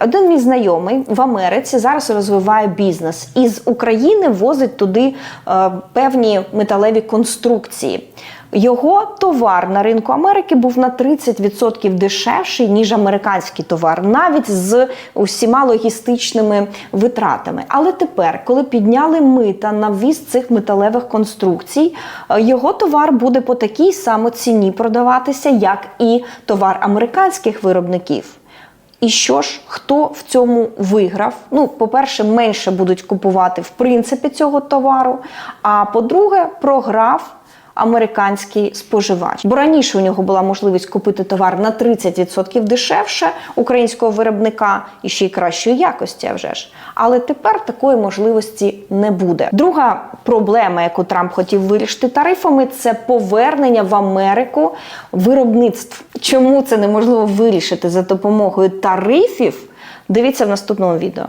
Один мій знайомий в Америці зараз розвиває бізнес і з України возить туди е, певні металеві конструкції. Його товар на ринку Америки був на 30% дешевший, ніж американський товар, навіть з усіма логістичними витратами. Але тепер, коли підняли мита на ввіз цих металевих конструкцій, е, його товар буде по такій само ціні продаватися, як і товар американських виробників. І що ж, хто в цьому виграв? Ну, по-перше, менше будуть купувати в принципі цього товару. А по-друге, програв американський споживач. Бо раніше у нього була можливість купити товар на 30% дешевше українського виробника і ще й кращої якості, а вже ж. Але тепер такої можливості не буде. Друга проблема, яку Трамп хотів вирішити тарифами, це повернення в Америку виробництв. Чому це неможливо вирішити за допомогою тарифів? Дивіться в наступному відео.